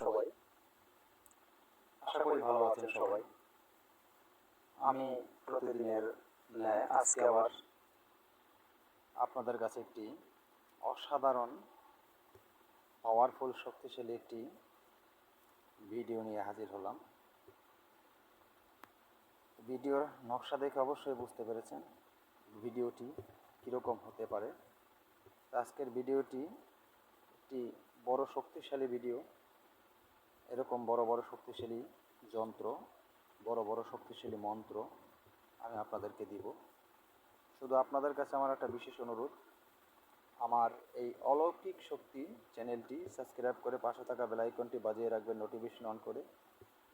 সবাই। আশা করি ভালো আছেন সবাই। আমি প্রতিদিনের আজকে আবার আপনাদের কাছে একটি অসাধারণ পাওয়ারফুল শক্তিশালী একটি ভিডিও নিয়ে হাজির হলাম। ভিডিওর নকশা দেখে অবশ্যই বুঝতে পেরেছেন ভিডিওটি কীরকম হতে পারে। আজকের ভিডিওটি একটি বড় শক্তিশালী ভিডিও এরকম বড় বড় শক্তিশালী যন্ত্র, বড় বড় শক্তিশালী মন্ত্র আমি আপনাদেরকে দিব। শুধু আপনাদের কাছে আমার একটা বিশেষ অনুরোধ, আমার এই অলৌকিক শক্তি চ্যানেলটি সাবস্ক্রাইব করে পাশে থাকা বেলাইকনটি বাজিয়ে রাখবেন, নোটিফিকেশন অন করে,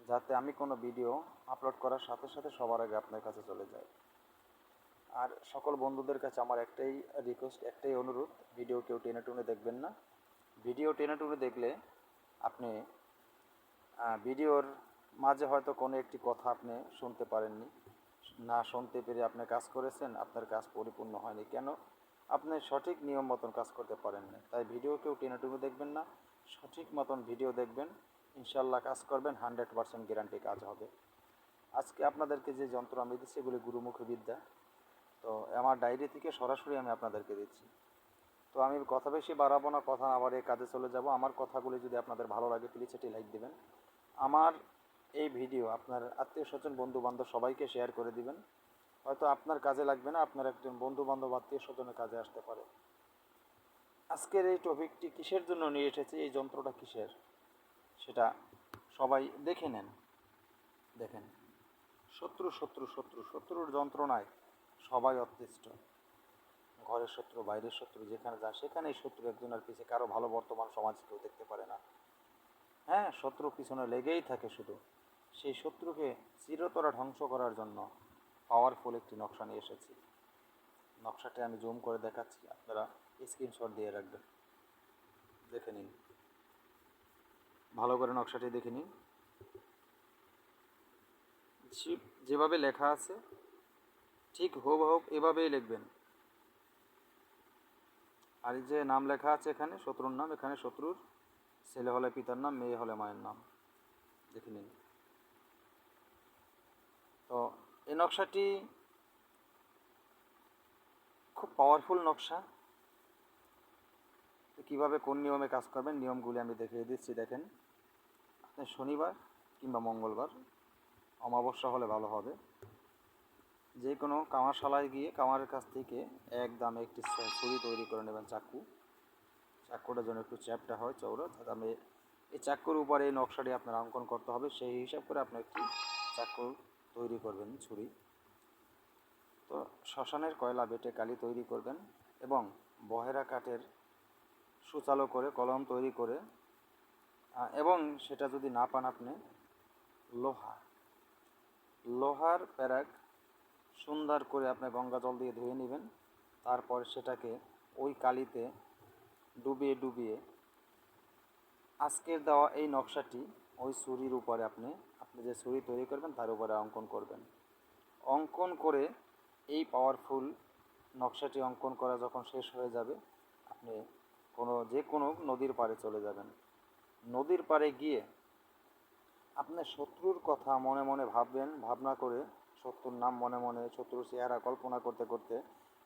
যাতে আমি কোনো ভিডিও আপলোড করার সাথে সাথে সবার আগে আপনার কাছে চলে যায়। আর সকল বন্ধুদের কাছে আমার একটাই রিকোয়েস্ট একটাই অনুরোধ, ভিডিও কেউ টেনে টুনে দেখবেন না। ভিডিও টেনে টুনে দেখলে আপনি ভিডিওর মাঝে হয়তো কোনো একটি কথা আপনি শুনতে পারেননি, না শুনতে পেরে আপনি কাজ করেছেন, আপনার কাজ পরিপূর্ণ হয়নি, কেন? আপনি সঠিক নিয়ম মতন কাজ করতে পারেন না তাই ভিডিও কেউ টেনে টুনে দেখবেন না, সঠিক মতন ভিডিও দেখবেন, ইনশাল্লাহ কাজ করবেন, হান্ড্রেড পার্সেন্ট গ্যারান্টি কাজ হবে। আজকে আপনাদেরকে যে যন্ত্র আমি দিচ্ছি, এগুলি গুরুমুখী বিদ্যা, তো আমার ডায়েরি থেকে সরাসরি আমি আপনাদেরকে দিচ্ছি। তো আমি কথা বেশি বাড়াবো না, কথা আবার এই কাজে চলে যাব। আমার কথাগুলি যদি আপনাদের ভালো লাগে প্লিজ এটি লাইক দিবেন। আমার এই ভিডিও আপনার আত্মীয় স্বজন বন্ধু বান্ধব সবাইকে শেয়ার করে দিবেন। হয়তো আপনার কাজে লাগবে না, আপনার একজন বন্ধু বান্ধব আত্মীয় স্বজনের কাজে আসতে পারে। আজকের এই টপিকটি কিসের জন্য নিয়ে এসেছি, এই যন্ত্রটা কিসের? সেটা সবাই দেখে নেন। দেখেন, শত্রু শত্রু শত্রু, শত্রুর যন্ত্রণায় সবাই অতিষ্ঠ। ঘরের শত্রু, বাইরের শত্রু, যেখানে যা সেখানেই শত্রু একজনের পিছিয়ে কারও ভালো বর্তমান সমাজ কেউ দেখতে পারে না। হ্যাঁ শত্রু পিছনে লেগেই থাকে শুধু। সেই শত্রুকে চিরতরা ধ্বংস করার জন্য পাওয়ারফুল একটি নকশা নিয়ে এসেছি। নকশাটি আমি জুম করে দেখাচ্ছি, আপনারা স্ক্রিনশট দিয়ে রাখবেন। দেখে নিন। ভালো করে নকশাটি দেখে নিন। যেভাবে লেখা আছে, ঠিক হোক হোক এভাবেই লিখবেন। আর এই যে নাম লেখা আছে এখানে, শত্রুর নাম, এখানে শত্রুর ছেলে হলে পিতার নাম, মেয়ে হলে মায়ের নাম। দেখে নিন। তো এই নকশাটি খুব পাওয়ারফুল নকশা। কীভাবে, কোন নিয়মে কাজ করবেন, নিয়মগুলি আমি দেখিয়ে দিচ্ছি, দেখেন। আপনি শনিবার কিংবা মঙ্গলবার অমাবস্যা হলে ভালো হবে। যে কোনো কামারশালায় গিয়ে কামারের কাছ থেকে এক দামে একটি ছুরি তৈরি করে নেবেন চাকু। চাকুটা যেন একটু চ্যাপটা হয় চৌড়া আমি এই চাকুর উপরে এই নকশাটি আপনার অঙ্কন করতে হবে। সেই হিসাব করে আপনি একটি চাকু তৈরি করবেন, ছুরি। তো শ্মশানের কয়লা বেটে কালি তৈরি করবেন এবং বহেরা কাঠের সুচালো করে কলম তৈরি করে এবং সেটা যদি না পান আপনি, লোহা। লোহার প্যারাক সুন্দর করে আপনি গঙ্গা জল দিয়ে ধুয়ে নেবেন। তারপর সেটাকে ওই কালিতে ডুবিয়ে ডুবিয়ে আজকের দেওয়া এই নকশাটি ওই ছুরির উপরে আপনি আপনি যে ছুরি তৈরি করবেন তার উপরে অঙ্কন করবেন। অঙ্কন করে এই পাওয়ারফুল নকশাটি অঙ্কন করা যখন শেষ হয়ে যাবে, আপনি কোনো, যে কোনো নদীর পাড়ে চলে যাবেন। নদীর পাড়ে গিয়ে আপনার শত্রুর কথা মনে মনে ভাববেন, ভাবনা করে শত্রুর নাম মনে মনে, শত্রুর চেহারা কল্পনা করতে করতে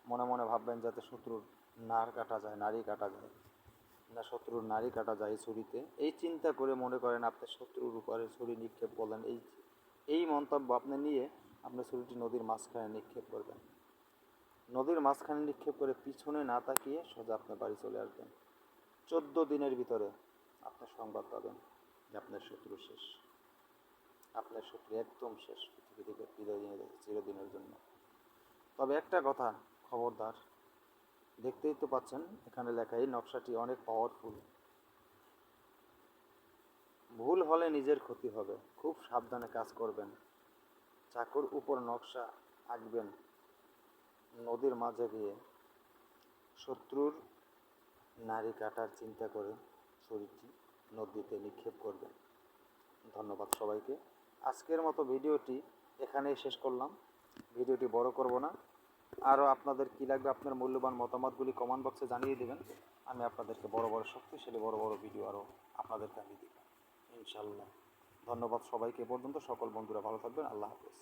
মনে মনে ভাববেন যাতে শত্রুর নার কাটা যায়, নারী কাটা যায়। না, শত্রুর নারী কাটা যায় ছুরিতে। এই চিন্তা করে মনে করেন আপনি শত্রুর উপরে ছুরি নিক্ষেপ করলেন। এই এই মন্তব্য আপনি নিয়ে আপনি ছুরিটি নদীর মাঝখানে নিক্ষেপ করবেন। নদীর মাঝখানে নিক্ষেপ করে পিছনে না তাকিয়ে সোজা আপনি বাড়ি চলে আসবেন। চোদ্দ দিনের ভিতরে আপনার সংবাদ পাবেন যে আপনার শত্রু শেষ। আপনার শত্রু একদম শেষ পৃথিবী থেকে বিদায় নিয়ে গেছে চিরদিনের জন্য। তবে একটা কথা, খবরদার, দেখতেই তো পাচ্ছেন, এখানে লেখা এই নকশাটি অনেক পাওয়ারফুল ভুল হলে নিজের ক্ষতি হবে, খুব সাবধানে কাজ করবেন। চাকুর উপর নকশা আঁকবেন, নদীর মাঝে গিয়ে। শত্রুর নারী কাটার চিন্তা করে ছুরিটি নদীতে নিক্ষেপ করবেন। ধন্যবাদ সবাইকে। আজকের মতো ভিডিওটি এখানেই শেষ করলাম। ভিডিওটি বড় করব না। আরও আপনাদের কী লাগবে, আপনার মূল্যবান মতামতগুলি কমেন্ট বক্সে জানিয়ে দেবেন। আমি আপনাদেরকে বড় বড় শক্তিশালী, বড় বড় ভিডিও আরও আপনাদেরকে আমি দেব ইনশাল্লাহ ধন্যবাদ সবাইকে পর্যন্ত। সকল বন্ধুরা ভালো থাকবেন। আল্লাহ হাফেজ।